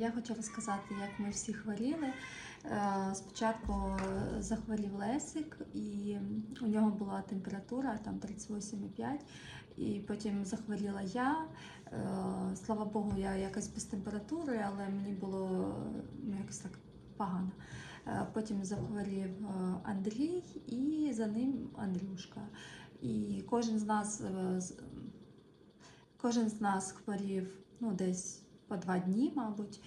Я хочу розказати, як ми всі хворіли. Е, Спочатку захворів Лесик, і у нього була температура там 38,5, і потім захворіла я. Е, Слава Богу, я якось без температури, але мені було ну, якось так погано. Е, Потім захворів Андрій і за ним Андрюшка. І кожен з нас кожен з нас хворів ну, десь по два дні, мабуть.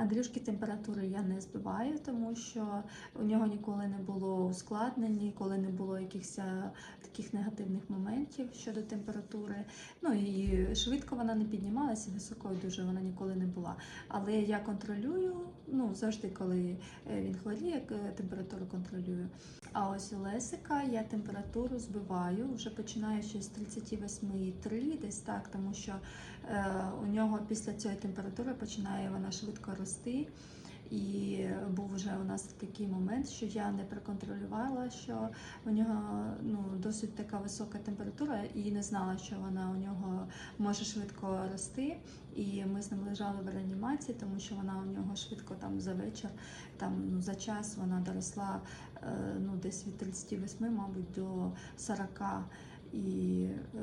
Андрюшки температури я не збиваю, тому що у нього ніколи не було ускладнень, ніколи не було якихось е, таких негативних моментів щодо температури. Ну і швидко вона не піднімалася, високою дуже вона ніколи не була. Але я контролюю, ну завжди, коли е, він хворіє, е, температуру контролюю. А ось у Лесика я температуру збиваю, вже починаючи з 38,3, десь так, тому що е, у нього після цієї температури починає вона швидко рости. І був вже у нас такий момент, що я не проконтролювала, що у нього ну, досить така висока температура, і не знала, що вона у нього може швидко рости. І ми з ним лежали в реанімації, тому що вона у нього швидко там за вечір, там ну, за час вона доросла е, ну, десь від 38, мабуть, до 40. І е,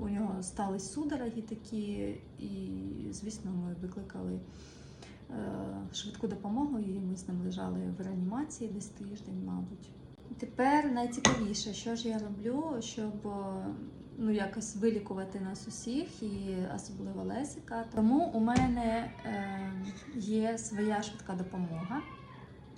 у нього стали судороги такі, і, звісно, ми викликали швидку допомогу, і ми з ним лежали в реанімації десь тиждень, мабуть. Тепер найцікавіше, що ж я роблю, щоб е, ну, якось вилікувати нас усіх, і особливо Лесика. Тому у мене е, є своя швидка допомога.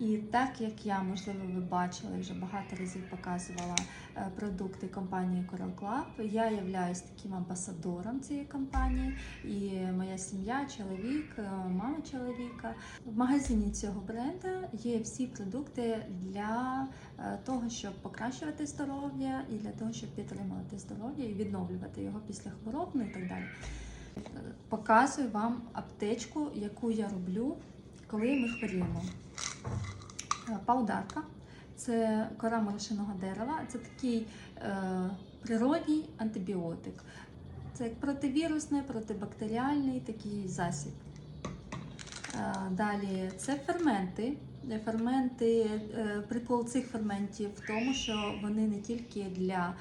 І так як я, можливо, ви бачили, вже багато разів показувала е, продукти компанії Coral Club, я являюсь таким амбасадором цієї компанії, і моя сім'я, чоловік, е, мама чоловіка. В магазині цього бренду є всі продукти для е, того, щоб покращувати здоров'я і для того, щоб підтримувати здоров'я і відновлювати його після хвороб, ну і так далі. Показую вам аптечку, яку я роблю, коли ми хворіємо. Е, Паударка це кора морошиного дерева. Це такий е, природній антибіотик. Це як противірусний, протибактеріальний такий засіб. Е, Далі це ферменти. Е, Ферменти, прикол цих ферментів в тому, що вони не тільки для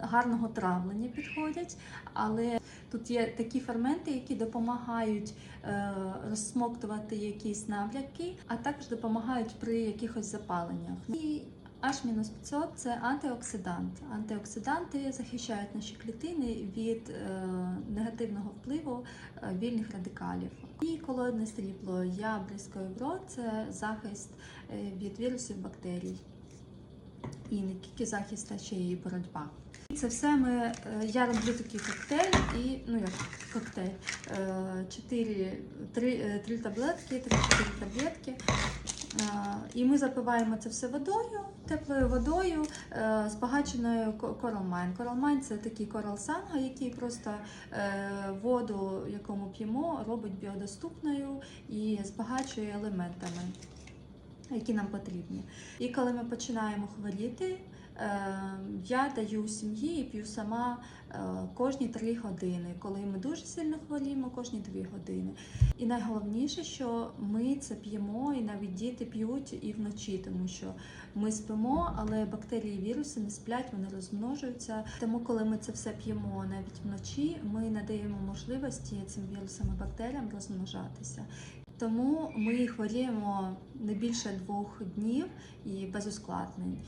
гарного травлення підходять, але тут є такі ферменти, які допомагають е, розсмоктувати якісь набряки, а також допомагають при якихось запаленнях. І H-500 це антиоксидант. Антиоксиданти захищають наші клітини від е, негативного впливу е, вільних радикалів. І колоїдне срібло я бризкаю в рот це захист від вірусів бактерій. І не тільки захист, а ще й боротьба. Це все ми. е, Я роблю такий коктейль і ну як коктейль. е, Чотири три, е, три таблетки, три-чотири таблетки. Е, І ми запиваємо це все водою, теплою водою, е, збагаченою ко- коралмайн. Коралмайн це такий корал санга, який просто воду, якому п'ємо, робить біодоступною і збагачує елементами, які нам потрібні. І коли ми починаємо хворіти, я даю сім'ї і п'ю сама е, кожні 3 години. Коли ми дуже сильно хворіємо, кожні 2 години. І найголовніше, що ми це п'ємо, і навіть діти п'ють і вночі, тому що ми спимо, але бактерії і віруси не сплять, вони розмножуються. Тому, коли ми це все п'ємо навіть вночі, ми надаємо можливості цим вірусам і бактеріям розмножатися. Тому ми хворіємо не більше двох днів і без ускладнень.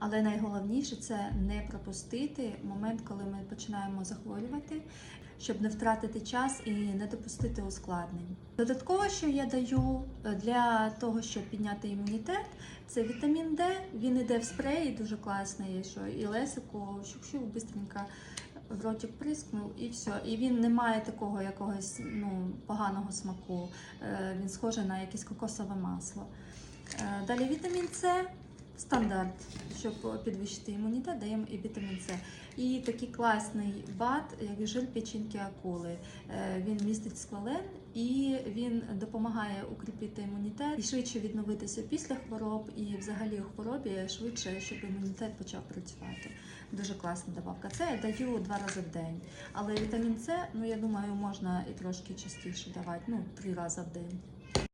Але найголовніше це не пропустити момент, коли ми починаємо захворювати, щоб не втратити час і не допустити ускладнень. Додатково, що я даю е, для того, щоб підняти імунітет, це вітамін Д. Він іде в спреї, дуже класний, що і лесику, щук-щук, в ротик прискнув і все. І він не має такого якогось ну, поганого смаку. Е, Він схожий на якесь кокосове масло. Е, Далі вітамін С стандарт, щоб підвищити імунітет, даємо і вітамін С. І такий класний бат, як жир печінки акули. Е, Він містить сквален і він допомагає укріпити імунітет і швидше відновитися після хвороб, і взагалі у хворобі швидше, щоб імунітет почав працювати. Дуже класна добавка. Це я даю два рази в день. Але вітамін С, ну я думаю, можна і трошки частіше давати, ну три рази в день.